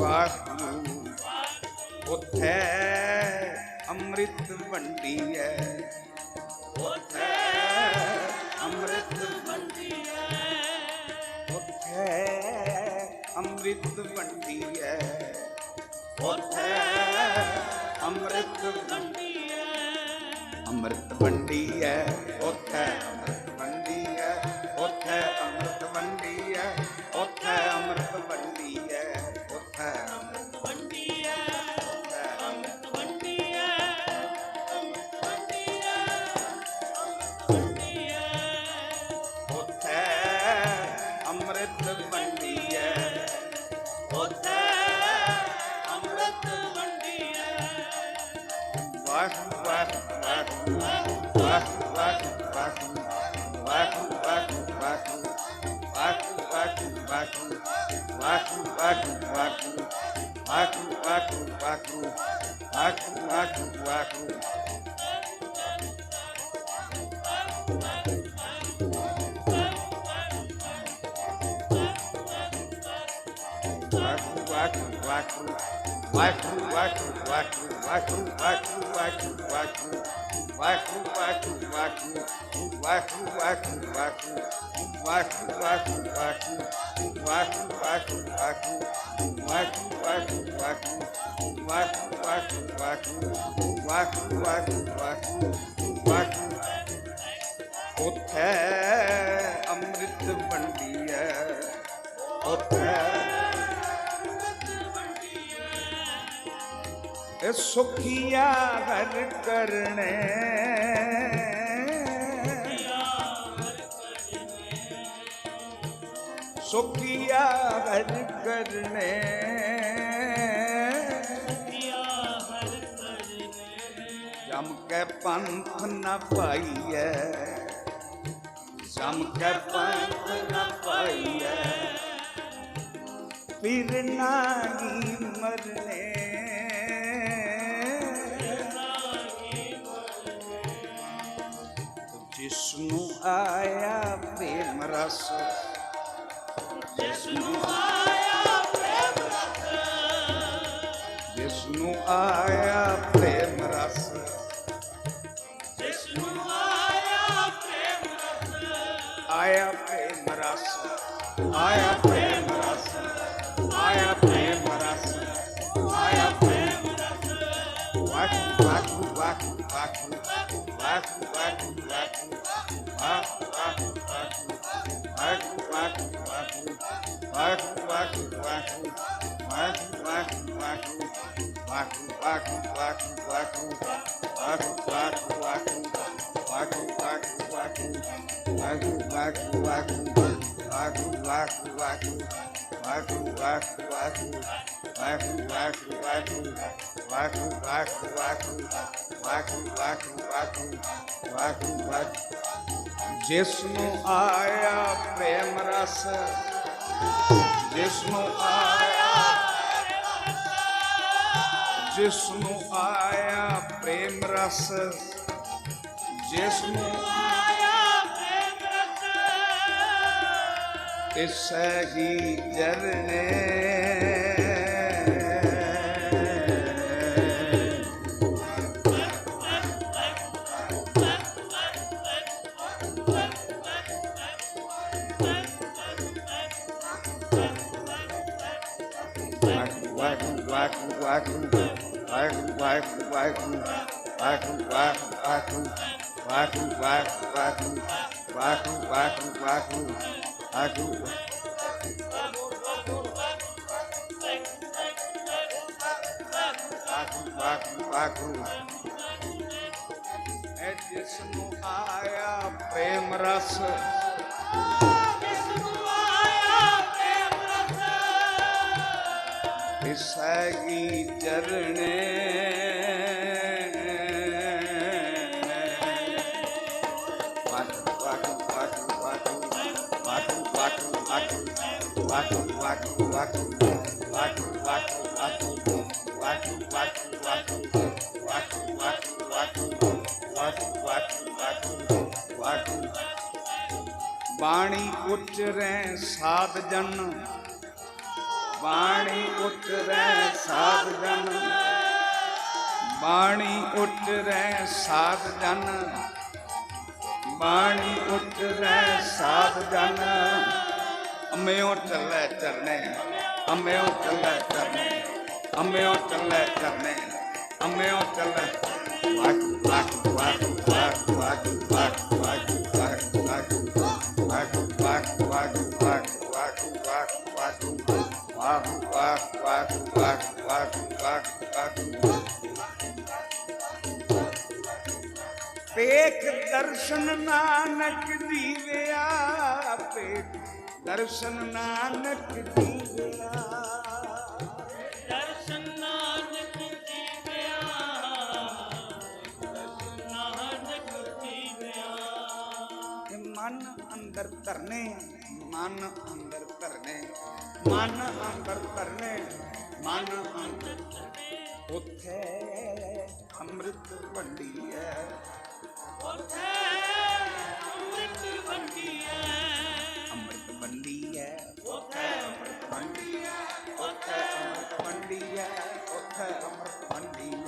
ਵਾਸੂ ਉਥੇ ਅੰਮ੍ਰਿਤ ਵੰਡੀ ਐ। ਉਥੇ ਅੰਮ੍ਰਿਤ ਵੰਡੀ ਐ। ਉਥੇ ਅੰਮ੍ਰਿਤ ਵੰਡੀ ਐ। ਉਥੇ ਅੰਮ੍ਰਿਤ ਵੰਡੀ ਐ। ਅੰਮ੍ਰਿਤ ਵੰਡੀ ਐ। Wacko, wacko, wacko, wacko, wacko, wacko. Whack, whack, whack, whack, सुखिया घर करने। सुखिया हर करने। जम के पंथ न पाइए। जम के पंथ न पाइए। फिर नागी मरने। ਜਿਸ ਨੂੰ ਆਇਆ ਪ੍ਰੇਮ ਰਸ ਜਿਸ ਨੂੰ ਆਇਆ ਪ੍ਰੇਮ ਰਸ ਜਿਸ ਨੂੰ ਆਇਆ ਪ੍ਰੇਮ ਰਸ ਜਿਸ ਨੂੰ ਆਇਆ ਪ੍ਰੇਮ ਰਸ ਆਇਆ ਪ੍ਰੇਮ ਰਸ ਆਇਆ ਪ੍ਰੇਮ ਰਸ ਆਇਆ ਪ੍ਰੇਮ ਰਸ ਆਇਆ ਪ੍ਰੇਮ ਰਸ ਵਾਹ ਵਾਹ ਵਾਹ ਵਾਹ Wacko, wacko, wacko, wacko, wacko, wacko, wacko. Waheguru Waheguru Waheguru Waheguru Waheguru Waheguru ਆਇਆ ਪ੍ਰੇਮ ਰਸ ਜਿਸ ਆਇਆ ਜਿਸ ਨੂੰ ਆਇਆ ਪ੍ਰੇਮ ਰਸ ਜਿਸ ਨੂੰ ਤਿਸਹੀ ਚਰਨੇ Wahoo, wahoo, wahoo, wahoo, wahoo, wahoo. ਆ ਕੀ ਆਖੂ ਆਖੂ ਆਖੂ ਐ ਜਿਸ ਨੂੰ ਆਇਆ ਪ੍ਰੇਮ ਰਸ ਵਿਸਾਗੀ ਚਰਣੇ ਵਾਹਿਗੁਰੂ ਵਾਹਿਗੁਰੂ ਵਾਹਿਗੁਰੂ ਵਾਹਿਗੁਰੂ ਬਾਣੀ ਉਚਰੈ ਸਾਧ ਜਨ, ਬਾਣੀ ਉਤਰੈ ਸਾਧ ਜਨ, ਬਾਣੀ ਉਤਰੈ ਸਾਧ ਜਨ। ਬਾਣੀ ਉਤਰੈ ਸਾਧ ਜਨ ਅੰਮਿਓ ਚੱਲੇ ਚਰਨੇ ਅੰਮਿਓ ਚੱਲੇ ਚਰਨੇ ਅੰਮਿਓ ਚੱਲੇ ਚਰਨੇ ਅੰਮਿਓ ਚੱਲੇ ਵਾਹਿਗੁਰੂ ਵਾਹਿਗੁਰੂ ਵਾਹਿਗੁਰੂ ਵਾਹਿਗੁਰੂ ਵਾਹਿਗੁਰੂ ਵਾਹਿਗੁਰੂ ਵਾਹਿਗੁਰੂ ਵਾਹਿਗੁਰੂ ਵਾਹਿਗੁਰੂ ਵਾਹਿਗੁਰੂ ਵਾਹਿਗੁਰੂ ਵਾਹਿਗੁਰੂ ਵਾਹਿਗੁਰੂ ਵਾਹਿਗੁਰੂ ਵਾਹਿਗੁਰੂ ਵਾਹਿਗੁਰੂ ਪੇਖ ਦਰਸ਼ਨ ਨਾਨਕ ਦੀਵਿਆ ਪੇਖ ਦਰਸ਼ਨ ਨਾਨਕ ਦੀਵਿਆ ਦਰਸ਼ਨ ਨਾਨਕ ਜੀਵਿਆ ਦਰਸ਼ਨ ਨਾਨਕ ਕਿ ਮਨ ਅੰਦਰ ਧਰਨੇ ਮਨ ਅੰਦਰ ਧਰਨੇ ਮਨ ਅੰਦਰ ਧਰਨੇ ਮਨ ਅੰਦਰ ਉੱਥੇ ਅੰਮ੍ਰਿਤ ਵੰਡੀ வண்டிய ஒத்த அமர் வண்டிய